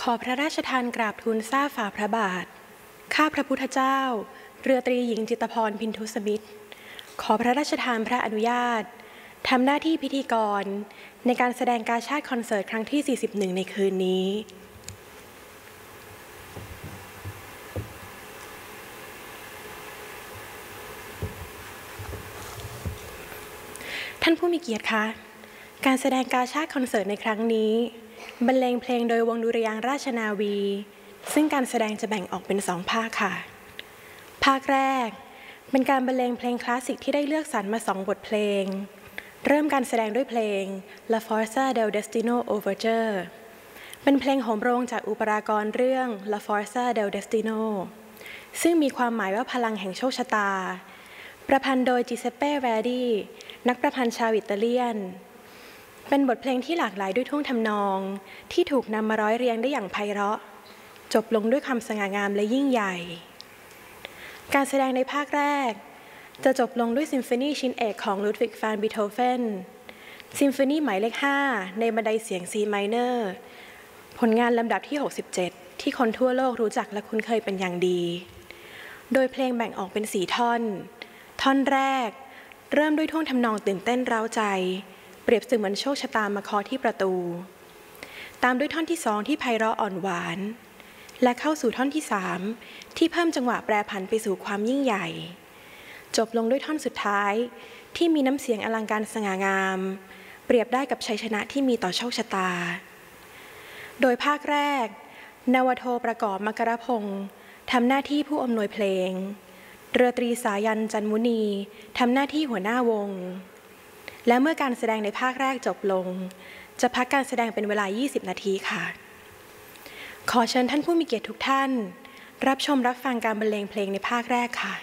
ขอพระราชทานกราบทูลทราบฝ่าพระบาท ข้าพระพุทธเจ้า เรือตรีหญิงจิตพรพินทุสมิทธิ์ขอพระราชทานพระอนุญาตทำหน้าที่พิธีกร ในการแสดงการชาติคอนเสิร์ตครั้งที่ 41 ในคืนนี้ท่านผู้มีเกียรติคะ การแสดงกาชาติคอนเสิร์ตในครั้งนี้ บรรเลงเพลงโดยวงดุริยางราชนาวี ซึ่งการแสดงจะแบ่งออกเป็นสองภาคค่ะ ภาคแรก เป็นการบรรเลงเพลงคลาสสิกที่ได้เลือกสรรมาสองบทเพลง เริ่มการแสดงด้วยเพลง La Forza del Destino Overture เป็นเพลงโหมโรงจากอุปรากรเรื่อง La Forza del Destino ซึ่งมีความหมายว่าพลังแห่งโชคชะตา ประพันธ์โดยจิเซเป้แวดี นักประพันธ์ชาวอิตาเลียน เป็นบทเพลงที่หลากหลายด้วยท่วงทำนอง ที่ถูกนำมาร้อยเรียงได้อย่างไพเราะ จบลงด้วยความสง่างามและยิ่งใหญ่ การแสดงในภาคแรก จะจบลงด้วยซิมโฟนีชิ้นเอกของลุดวิกฟานบิโธเฟนซิมโฟนีหมายเลข 5 ในบันไดเสียง C minor ผลงานลำดับที่ 67 ที่คนทั่วโลกรู้จักและคุ้นเคยเป็นอย่างดี โดยเพลงแบ่งออกเป็นสีท่อน ท่อนแรก เริ่มด้วยท่วงทำนองตื่นเต้นเร้าใจ เปรียบเสมือนโชคชะตามาเคาะที่ประตู ตามด้วยท่อนที่สองที่ไพเราะอ่อนหวาน และเข้าสู่ท่อนที่สามที่เพิ่มจังหวะแปรผันไปสู่ความยิ่งใหญ่ จบลงด้วยท่อนสุดท้ายที่มีน้ำเสียงอลังการสง่างาม เปรียบได้กับชัยชนะที่มีต่อโชคชะตา โดยภาคแรก นวโทประกอบมกรพงศ์ทำหน้าที่ผู้อำนวยเพลง เรือตรีสายันจันมุนี ทำหน้าที่หัวหน้าวง และเมื่อการแสดงในภาคแรกจบลง จะพักการแสดงเป็นเวลา 20 นาทีค่ะ ขอเชิญท่านผู้มีเกียรติทุกท่าน รับชมรับฟังการบรรเลงเพลงในภาคแรกค่ะ